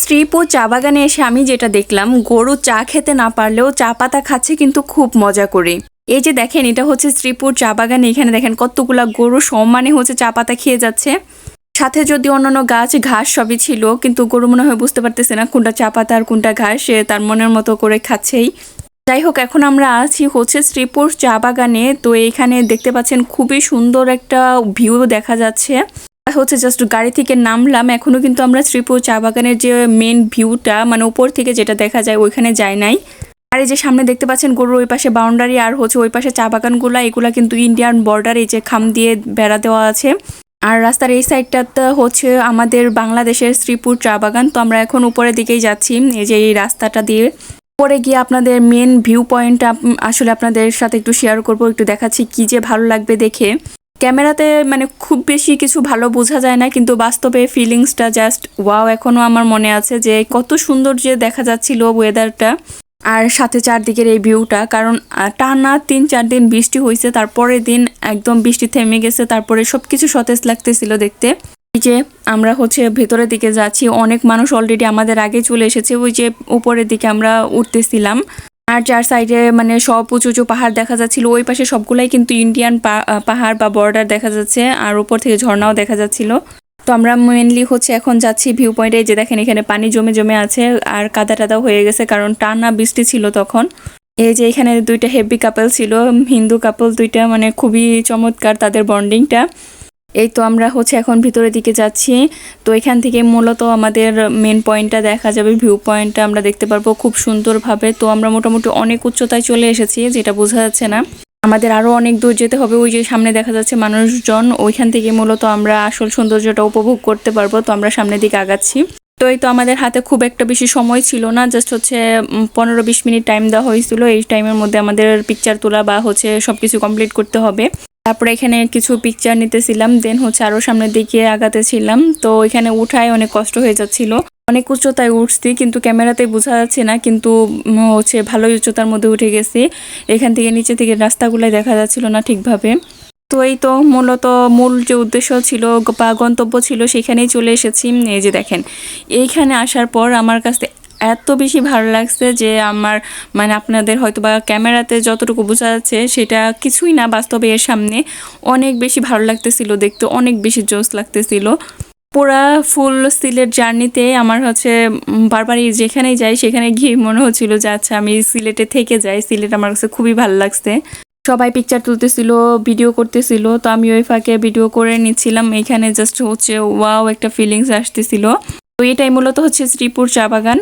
শ্রীপুর চা বাগানে এসে আমি যেটা দেখলাম, গরু চা খেতে না পারলেও চা পাতা খাচ্ছে কিন্তু খুব মজা করে। এই যে দেখেন, এটা হচ্ছে শ্রীপুর চা বাগান, এখানে দেখেন কতগুলা গরু সম্মানে হচ্ছে চা পাতা খেয়ে যাচ্ছে। সাথে যদি অন্যান্য গাছ, ঘাস সবই ছিল, কিন্তু গরু মনে হয় বুঝতে পারতেছে না কোনটা চা পাতা আর কোনটা ঘাস, সে তার মনের মতো করে খাচ্ছেই। যাই হোক, এখন আমরা আছি হচ্ছে শ্রীপুর চা বাগানে, তো এখানে দেখতে পাচ্ছেন খুবই সুন্দর একটা ভিউ দেখা যাচ্ছে। হচ্ছে জাস্ট গাড়ি থেকে নামলাম এখনও কিন্তু আমরা শ্রীপুর চা বাগানের যে মেন ভিউটা মানে উপর থেকে যেটা দেখা যায় ওইখানে যায় নাই। আর এই যে সামনে দেখতে পাচ্ছেন গরুর ওই পাশে বাউন্ডারি আর হচ্ছে ওই পাশে চা বাগানগুলা, এগুলা কিন্তু ইন্ডিয়ান বর্ডার এই যে খাম দিয়ে বেড়া দেওয়া আছে। আর রাস্তার এই সাইডটাতে হচ্ছে আমাদের বাংলাদেশের শ্রীপুর চা বাগান, তো আমরা এখন উপরের দিকেই যাচ্ছি, এই যে এই রাস্তাটা দিয়ে। পরে গিয়ে আপনাদের মেন ভিউ পয়েন্ট আসলে আপনাদের সাথে একটু শেয়ার করব, একটু দেখাচ্ছি কি যে ভালো লাগবে দেখে। ক্যামেরাতে মানে খুব বেশি কিছু ভালো বোঝা যায় না, কিন্তু বাস্তবে ফিলিংসটা জাস্ট ওয়াও এখনও আমার মনে আছে যে কত সুন্দর যে দেখা যাচ্ছিল ওয়েদারটা আর সাথে চারদিকের এই ভিউটা কারণ টানা তিন চার দিন বৃষ্টি হয়েছে তারপরের দিন একদম বৃষ্টি থেমে গেছে, তারপরে সবকিছু সতেজ লাগতেছিল দেখতে। যে আমরা হচ্ছে ভেতরের দিকে যাচ্ছি, অনেক মানুষ অলরেডি আমাদের আগে চলে এসেছে, ওই যে উপরের দিকে আমরা উঠতেছিলাম। আর চার সাইডে মানে সব উঁচু উঁচু পাহাড় দেখা যাচ্ছিল। ওই পাশে সবগুলাই কিন্তু ইন্ডিয়ান পাহাড় বা বর্ডার দেখা যাচ্ছে আর উপর থেকে ঝর্ণাও দেখা যাচ্ছিল। তো আমরা মেনলি হচ্ছে এখন যাচ্ছি ভিউ পয়েন্টে যে দেখেন এখানে পানি জমে জমে আছে আর কাদা টাদা হয়ে গেছে কারণ টানা বৃষ্টি ছিল তখন। এই যে এখানে দুইটা হেভি কাপল ছিল, হিন্দু কাপল দুইটা মানে খুবই চমৎকার তাদের বন্ডিংটা এই তো আমরা হচ্ছে এখন ভিতরের দিকে যাচ্ছি। তো এখান থেকে মূলত আমাদের মেন পয়েন্টটা দেখা যাবে ভিউ পয়েন্টটা আমরা দেখতে পারব খুব সুন্দরভাবে। তো আমরা মোটামুটি অনেক উচ্চতায় চলে এসেছি, যেটা বোঝা যাচ্ছে না। আমাদের আরও অনেক দূর যেতে হবে, ওই যে সামনে দেখা যাচ্ছে মানুষজন, ওইখান থেকে মূলত আমরা আসল সৌন্দর্যটা উপভোগ করতে পারব। তো আমরা সামনের দিকে আগাচ্ছি। তো এই তো আমাদের হাতে খুব একটা বেশি সময় ছিল না জাস্ট হচ্ছে পনেরো বিশ মিনিট টাইম দেওয়া হয়েছিল। এই টাইমের মধ্যে আমাদের পিকচার তোলা বা হচ্ছে সবকিছু কমপ্লিট করতে হবে। তারপরে এখানে কিছু পিকচার নিতেছিলাম দেন হচ্ছে আরও সামনের দিকে আগাতে ছিলাম তো এখানে উঠায় অনেক কষ্ট হয়ে যাচ্ছিল। অনেক উচ্চতায় উঠছি, কিন্তু ক্যামেরাতে বোঝা যাচ্ছে না, কিন্তু হচ্ছে ভালোই উচ্চতার মধ্যে উঠে গেছি। এখান থেকে নিচে থেকে রাস্তাগুলাই দেখা যাচ্ছিল না ঠিকভাবে। তো এই তো মূলত মূল যে উদ্দেশ্য ছিল, বা গন্তব্য ছিল, সেখানেই চলে এসেছি। এই যে দেখেন, এইখানে আসার পর আমার কাছে এত বেশি ভালো লাগছে যে আমার মানে আপনাদের হয়তো বা ক্যামেরাতে যতটুকু বোঝা যাচ্ছে সেটা কিছুই না বাস্তবে এর সামনে। অনেক বেশি ভালো লাগতেছিল দেখতে, অনেক বেশি জোস লাগতেছিল। পুরা ফুল সিলেট জার্নিতে আমার হচ্ছে বারবারই যেখানেই যাই সেখানে গিয়ে মনে হচ্ছিল যে আচ্ছা আমি সিলেটে থেকে যাই, সিলেট আমার কাছে খুবই ভালো লাগছে। সবাই পিকচার তুলতেছিল ভিডিও করতেছিল, তো আমি ওই ফাঁকে ভিডিও করে নিচ্ছিলাম, এখানে জাস্ট হচ্ছে ওয়াও একটা ফিলিংস আসতেছিল। তো এটাই মূলত হচ্ছে শ্রীপুর চা বাগান।